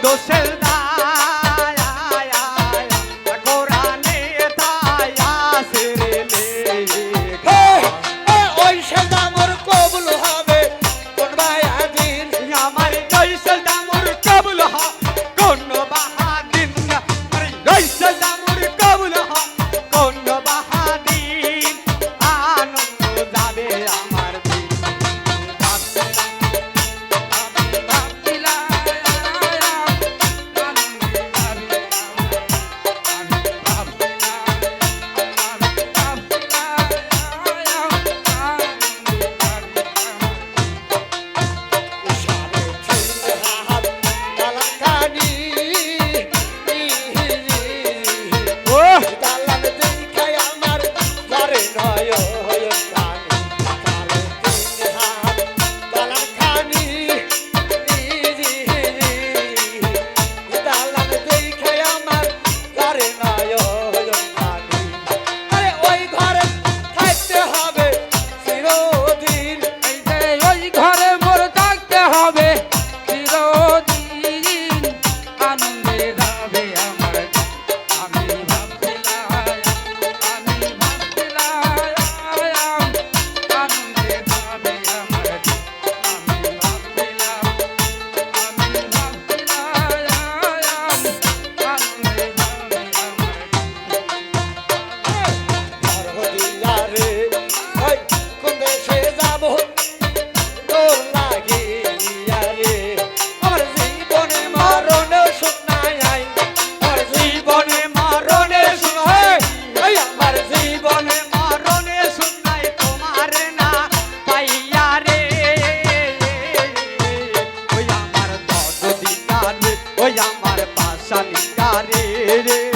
todo ser আশা নিকারে রে।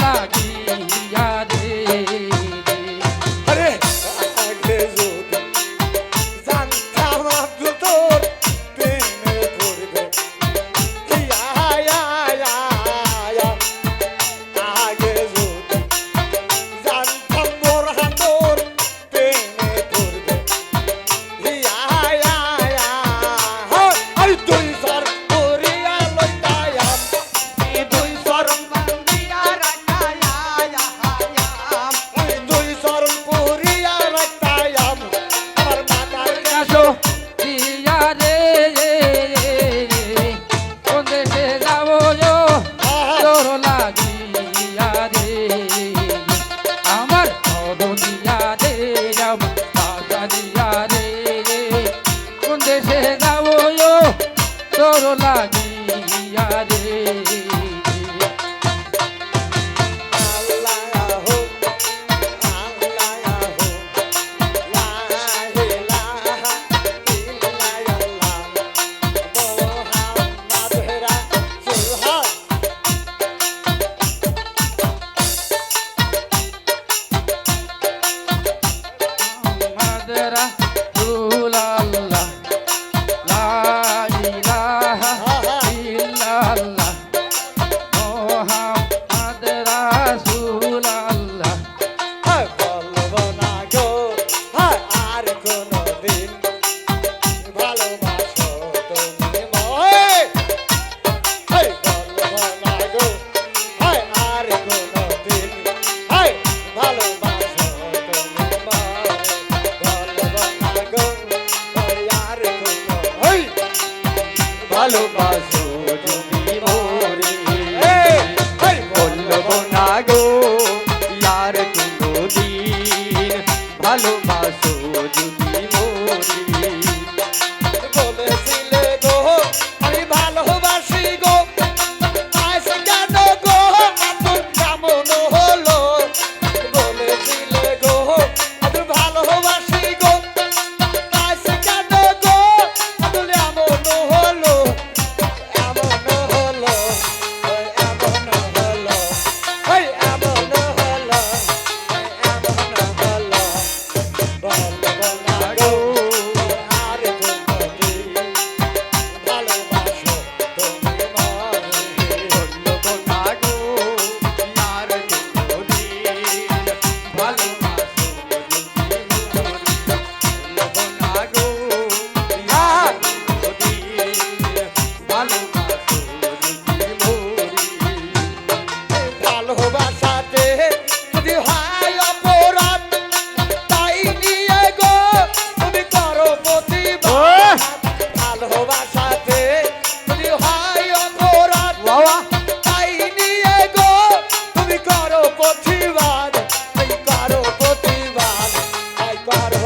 লাগিয়া তোর লাগিয়া রে। ভালোবাসাতে যদি হয় অপরাধ তাই নিয়ে গো তুমি করো প্রতিবাদ। ভালোবাসাতে যদি হয় অপরাধ তাই নিয়ে গো তুমি করো প্রতিবাদ। তাই করো প্রতিবাদ তাই করো